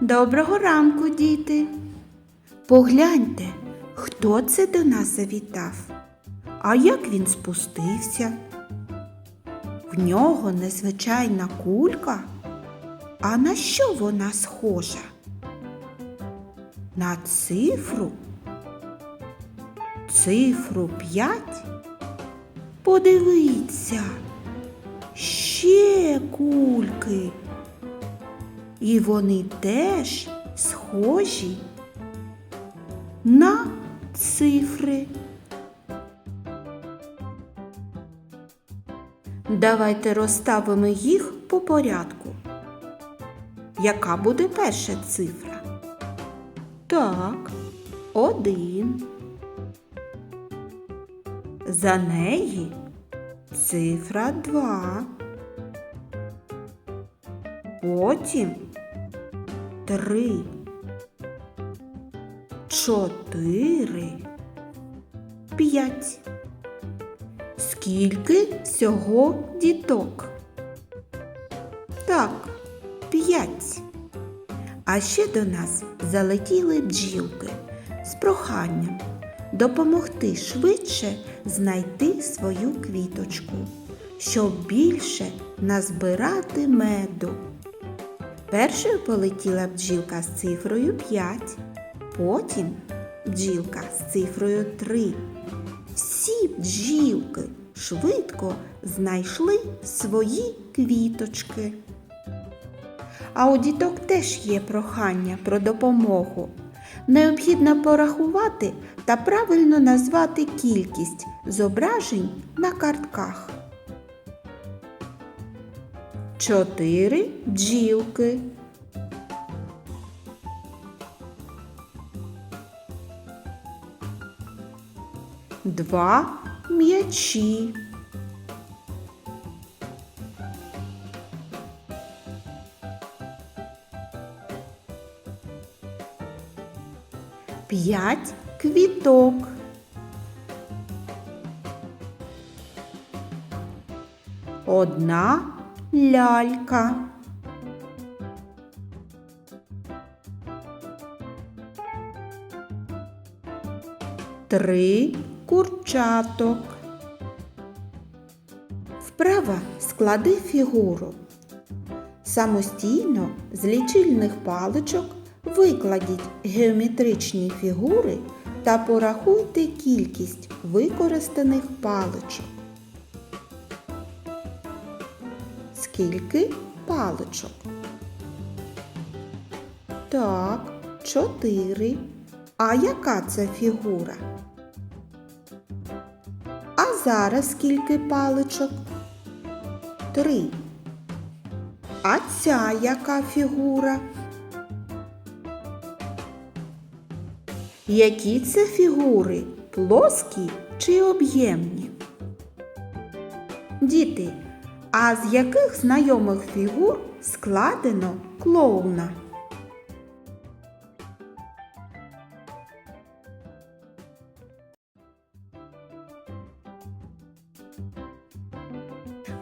Доброго ранку, діти. Погляньте, хто це до нас завітав, а як він спустився. В нього незвичайна кулька. А на що вона схожа? На цифру? Цифру п'ять? Подивіться, ще кульки. І вони теж схожі на цифри. Давайте розставимо їх по порядку. Яка буде перша цифра? Так, один. За неї цифра два. Потім три, чотири, п'ять. Скільки всього діток? Так, п'ять. А ще до нас залетіли бджілки з проханням допомогти швидше знайти свою квіточку, щоб більше назбирати меду. Першою полетіла бджілка з цифрою 5, потім бджілка з цифрою 3. Всі бджілки швидко знайшли свої квіточки. А у діток теж є прохання про допомогу. Необхідно порахувати та правильно назвати кількість зображень на картках. Чотири бджілки. Два м'ячі. П'ять квіток. Одна лялька. Три курчаток. Вправа склади фігуру. Самостійно з лічильних паличок викладіть геометричні фігури та порахуйте кількість використаних паличок. Скільки паличок? Так, чотири. А яка це фігура? А зараз скільки паличок? Три. А ця яка фігура? Які це фігури? Плоскі чи об'ємні? Діти, а з яких знайомих фігур складено клоуна?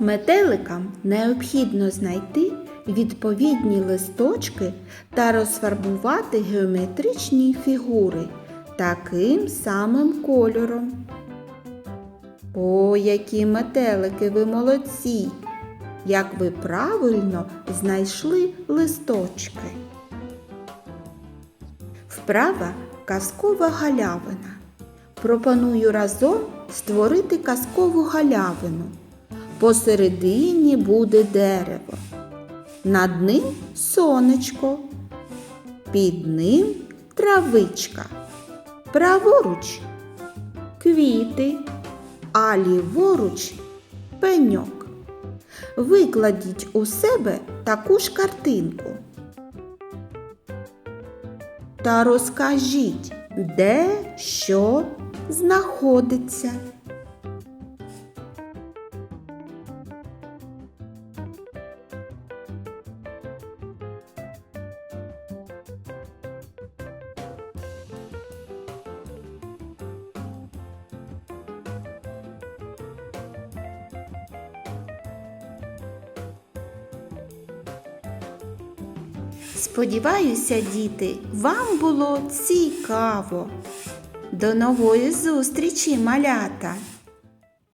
Метеликам необхідно знайти відповідні листочки та розфарбувати геометричні фігури таким самим кольором. О, які метелики ви молодці! Як ви правильно знайшли листочки. Вправа казкова галявина. Пропоную разом створити казкову галявину. Посередині буде дерево. Над ним сонечко, під ним травичка, праворуч квіти, а ліворуч пеньок. Викладіть у себе таку ж картинку. Та розкажіть, де що знаходиться. Сподіваюся, діти, вам було цікаво. До нової зустрічі, малята!